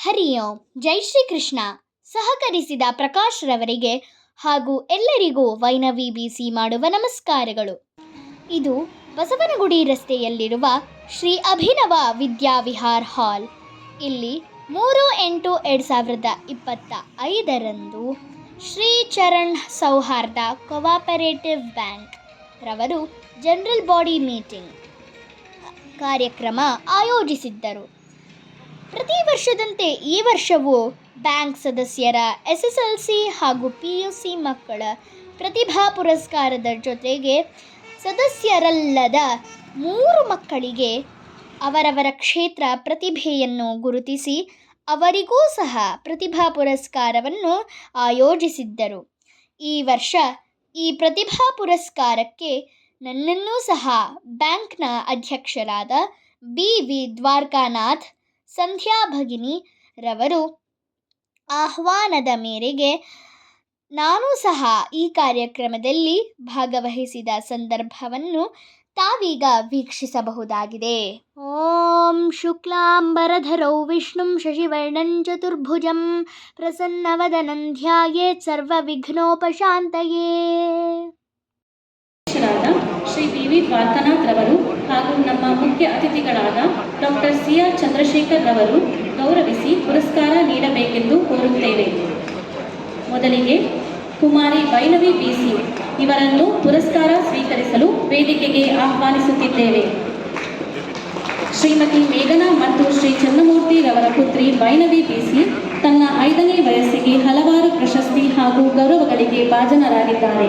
ಹರಿ ಓಂ. ಜೈ ಶ್ರೀಕೃಷ್ಣ. ಸಹಕರಿಸಿದ ಪ್ರಕಾಶ್ ರವರಿಗೆ ಹಾಗೂ ಎಲ್ಲರಿಗೂ ವೈನವಿ ಬಿಸಿ ಮಾಡುವ ನಮಸ್ಕಾರಗಳು. ಇದು ಬಸವನಗುಡಿ ರಸ್ತೆಯಲ್ಲಿರುವ ಶ್ರೀ ಅಭಿನವ ವಿದ್ಯಾವಿಹಾರ್ ಹಾಲ್. ಇಲ್ಲಿ ಮೂರು ಎಂಟು ಎರಡು ಸಾವಿರದ ಇಪ್ಪತ್ತ ಐದರಂದು ಶ್ರೀ ಚರಣ್ ಸೌಹಾರ್ದ ಕೋಆಪರೇಟಿವ್ ಬ್ಯಾಂಕ್ ರವರು ಜನರಲ್ ಬಾಡಿ ಮೀಟಿಂಗ್ ಕಾರ್ಯಕ್ರಮ ಆಯೋಜಿಸಿದ್ದರು. ಪ್ರತಿ ವರ್ಷದಂತೆ ಈ ವರ್ಷವೂ ಬ್ಯಾಂಕ್ ಸದಸ್ಯರ ಎಸ್ ಎಸ್ ಎಲ್ ಸಿ ಹಾಗೂ ಪಿ ಯು ಸಿ ಮಕ್ಕಳ ಪ್ರತಿಭಾ ಪುರಸ್ಕಾರದ ಜೊತೆಗೆ ಸದಸ್ಯರಲ್ಲದ ಮೂರು ಮಕ್ಕಳಿಗೆ ಅವರವರ ಕ್ಷೇತ್ರ ಪ್ರತಿಭೆಯನ್ನು ಗುರುತಿಸಿ ಅವರಿಗೂ ಸಹ ಪ್ರತಿಭಾ ಪುರಸ್ಕಾರವನ್ನು ಆಯೋಜಿಸಿದ್ದರು. ಈ ವರ್ಷ ಈ ಪ್ರತಿಭಾ ಪುರಸ್ಕಾರಕ್ಕೆ ನನ್ನನ್ನೂ ಸಹ ಬ್ಯಾಂಕ್ನ ಅಧ್ಯಕ್ಷರಾದ ಬಿ ವಿ ದ್ವಾರಕಾನಾಥ್ ಸಂಧ್ಯಾ ಭಗಿನಿ ರವರು ಆಹ್ವಾನದ ಮೇರೆಗೆ ನಾನು ಸಹ ಈ ಕಾರ್ಯಕ್ರಮದಲ್ಲಿ ಭಾಗವಹಿಸಿದ ಸಂದರ್ಭವನ್ನು ತಾವೀಗ ವೀಕ್ಷಿಸಬಹುದಾಗಿದೆ. ಓಂ ಶುಕ್ಲಾಂಬರಧರೌ ವಿಷ್ಣುಂ ಶಶಿವರ್ಣಂ ಚತುರ್ಭುಜಂ ಪ್ರಸನ್ನವದನಂ ಧ್ಯಾಯೇತ್ ಸರ್ವವಿಘ್ನೋಪಶಾಂತಯೇ. ವಿಘ್ನೋಪಶಾಂತಯೇ ಶ್ರೀ ವಿ ದ್ವಾರಕನಾಥ್ ರವರು ಹಾಗೂ ನಮ್ಮ ಮುಖ್ಯ ಅತಿಥಿಗಳಾದ ಡಾಕ್ಟರ್ ಸಿ ಆರ್ ಚಂದ್ರಶೇಖರ್ ರವರು ಗೌರವಿಸಿ ಪುರಸ್ಕಾರ ನೀಡಬೇಕೆಂದು ಕೋರುತ್ತೇವೆ ಮೊದಲಿಗೆ ಕುಮಾರಿ ಬೈನವಿ ಬಿಸಿ ಇವರನ್ನು ಪುರಸ್ಕಾರ ಸ್ವೀಕರಿಸಲು ವೇದಿಕೆಗೆ ಆಹ್ವಾನಿಸುತ್ತಿದ್ದೇವೆ. ಶ್ರೀಮತಿ ಮೇಘನಾ ಮತ್ತು ಶ್ರೀ ಚಂದ್ರಮೂರ್ತಿ ರವರ ಪುತ್ರಿ ಬೈನವಿ ಬಿಸಿ ತನ್ನ ಐದನೇ ವಯಸ್ಸಿಗೆ ಹಲವಾರು ಪ್ರಶಸ್ತಿ ಹಾಗೂ ಗೌರವಗಳಿಗೆ ಭಾಜನರಾಗಿದ್ದಾರೆ.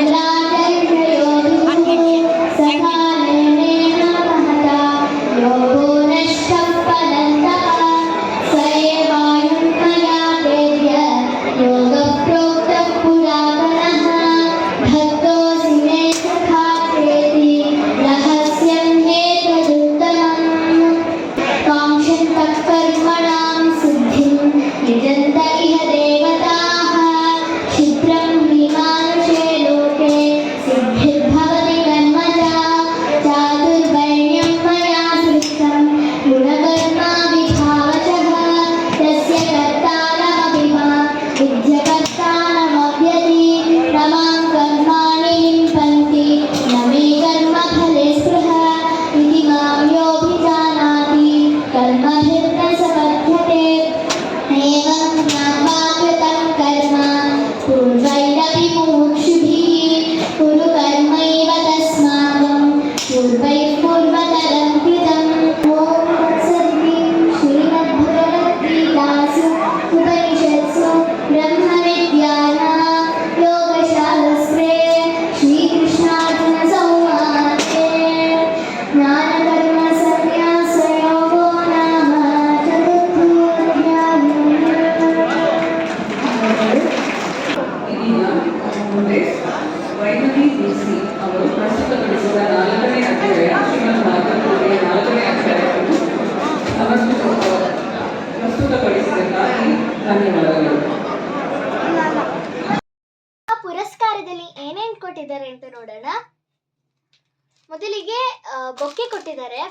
Gracias.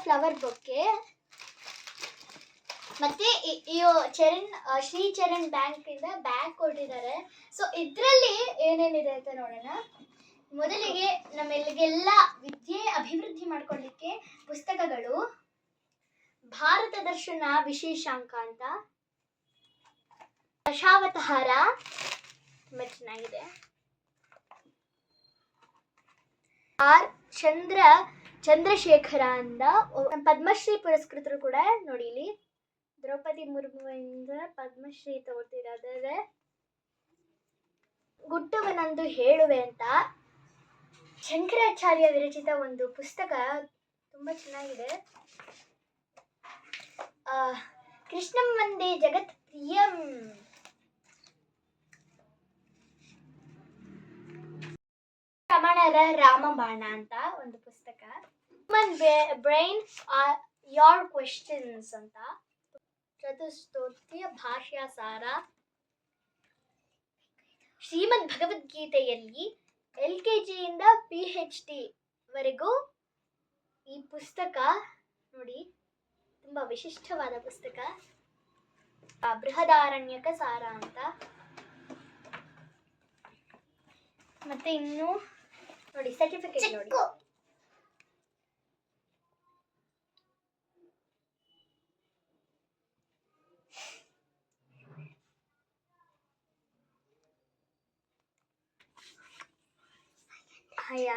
Flower bouquet. ಮತ್ತೆ ಚರಣ್ ಶ್ರೀ ಚರಣ್ ಬ್ಯಾಂಕ್ ಇಂದ ಬ್ಯಾಗ್ ಕೊಟ್ಟಿದ್ದಾರೆ. ಸೊ ಇದ್ರಲ್ಲಿ ಏನೇನಿದೆ ಅಂತ ನೋಡೋಣ. ಮೊದಲಿಗೆ ನಮ್ಮೆಲ್ಲಿಗೆಲ್ಲ ವಿದ್ಯೆ ಅಭಿವೃದ್ಧಿ ಮಾಡ್ಕೊಳ್ಳಿಕ್ಕೆ ಪುಸ್ತಕಗಳು. ಭಾರತ ದರ್ಶನ ವಿಶೇಷಾಂಕ ಅಂತ. ದಶಾವತಾರ. ತುಂಬ ಚೆನ್ನಾಗಿದೆ. ಆರ್, ಚಂದ್ರ ಚಂದ್ರಶೇಖರ ಅಂದ ಪದ್ಮಶ್ರೀ ಪುರಸ್ಕೃತರು ಕೂಡ ನೋಡಿ ಇಲ್ಲಿ. ದ್ರೌಪದಿ ಮುರ್ಮುವಿಂದ ಪದ್ಮಶ್ರೀ ತಗೋತಿರೋದ್ರೆ ಗುಟ್ಟವನಂದು ಹೇಳುವೆ ಅಂತ ಶಂಕರಾಚಾರ್ಯ ವಿರಚಿತ ಒಂದು ಪುಸ್ತಕ. ತುಂಬಾ ಚೆನ್ನಾಗಿದೆ. ಕೃಷ್ಣಂ ವಂದೇ ಜಗತ್ ಪ್ರಿಯಂ. ರಮಣರ ರಾಮಬಾಣ ಅಂತ ಒಂದು ಪುಸ್ತಕ. Human brain are your questions ಅಂತ. ಚತುಸ್ತೋತ್ಯ ಭಾಷ್ಯ ಸಾರ. ಶ್ರೀಮದ್ ಭಗವದ್ಗೀತೆಯಲ್ಲಿ ಎಲ್ ಕೆ ಜಿಯಿಂದ ಪಿ ಹೆಚ್ ಡಿ ವರೆಗೂ ಈ ಪುಸ್ತಕ ನೋಡಿ, ತುಂಬ ವಿಶಿಷ್ಟವಾದ ಪುಸ್ತಕ. ಬೃಹದಾರಣ್ಯಕ ಸಾರ ಅಂತ. ಮತ್ತೆ ಇನ್ನು ನೋಡಿ ಸರ್ಟಿಫಿಕೇಟ್ ನೋಡಿ. ಹಯ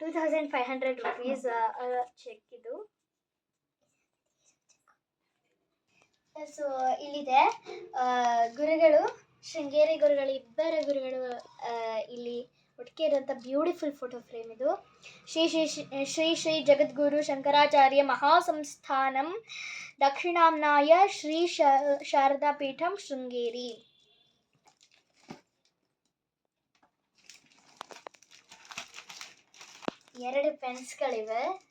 two thousand five hundred rupees cheque ಇದು. ಸೊ ಇಲ್ಲಿದೆ. ಗುರುಗಳು ಶೃಂಗೇರಿ ಗುರುಗಳು ಇಬ್ಬರ ಗುರುಗಳು ಒಟ್ಟಿಗೆ ಅಂತ ಬ್ಯೂಟಿಫುಲ್ ಫೋಟೋ ಫ್ರೇಮ್ ಇದು. ಶ್ರೀ ಶ್ರೀ ಶ್ರೀ- ಶ್ರೀ ಜಗದ್ಗುರು ಶಂಕರಾಚಾರ್ಯ ಮಹಾಸಂಸ್ಥಾನಂ ದಕ್ಷಿಣಾಮ್ನಾಯ ಶ್ರೀ ಶಾರದಾ ಪೀಠಂ ಶೃಂಗೇರಿ. ಎರಡು ಪೆನ್ಸ್ಗಳಿವೆ.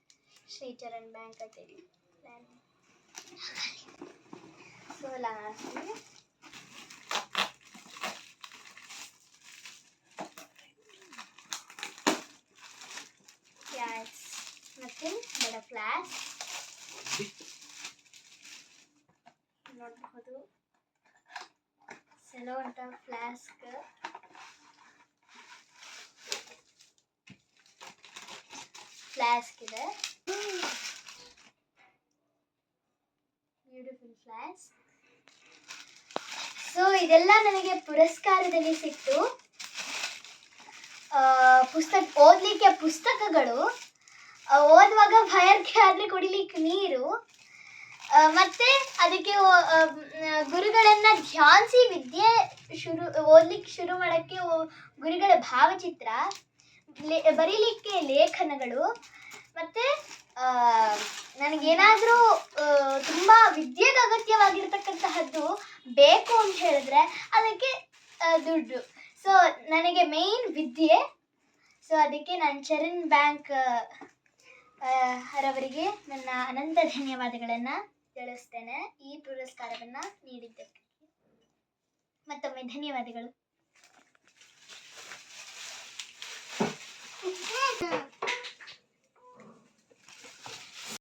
ಶ್ರೀಚರಣ್ ಬ್ಯಾಂಕ್ ಅಲ್ಲಿ ಲಾಸ್ಟ್ ಬಡ ಫ್ಲಾಸ್ ನೋಡಬಹುದು ಸೆಲೋ ಅಂತ ಫ್ಲಾಸ್ಕ್ ಫ್ಲಾಸ್ಕ್ ಇದೆ. ಬ್ಯೂಟಿಫುಲ್ ಫ್ಲಾಸ್ ಸೊ ಇದೆಲ್ಲ ನನಗೆ ಪುರಸ್ಕಾರದಲ್ಲಿ ಸಿಕ್ತು. ಪುಸ್ತಕ, ಓದಲಿಕ್ಕೆ ಪುಸ್ತಕಗಳು ಓದುವಾಗ ಭಯಕ್ಕೆ ಆದರೆ ಕುಡಿಲಿಕ್ಕೆ ನೀರು. ಮತ್ತೆ ಅದಕ್ಕೆ ಗುರುಗಳನ್ನ ಧ್ಯಾನಿಸಿ ವಿದ್ಯೆ ಶುರು, ಓದ್ಲಿಕ್ಕೆ ಶುರು ಮಾಡೋಕ್ಕೆ ಗುರುಗಳ ಭಾವಚಿತ್ರ ಬರೀಲಿಕ್ಕೆ ಲೇಖನಗಳು, ಮತ್ತೆ ನನಗೇನಾದರೂ ತುಂಬ ವಿದ್ಯೆಗೆ ಅಗತ್ಯವಾಗಿರ್ತಕ್ಕಂತಹದ್ದು ಬೇಕು ಅಂತ ಹೇಳಿದ್ರೆ ಅದಕ್ಕೆ ದುಡ್ಡು. ಸೊ ನನಗೆ ಮೇಯ್ನ್ ವಿದ್ಯೆ ಸೊ ಅದಕ್ಕೆ ನಾನು ಚರಣ್ ಬ್ಯಾಂಕ್ ರವರಿಗೆ ನನ್ನ ಅನಂತ ಧನ್ಯವಾದಗಳನ್ನು ತಿಳಿಸ್ತೇನೆ. ಈ ಪುರಸ್ಕಾರವನ್ನು ನೀಡಿದ್ದಕ್ಕೆ. ಮತ್ತೊಮ್ಮೆ ಧನ್ಯವಾದಗಳು.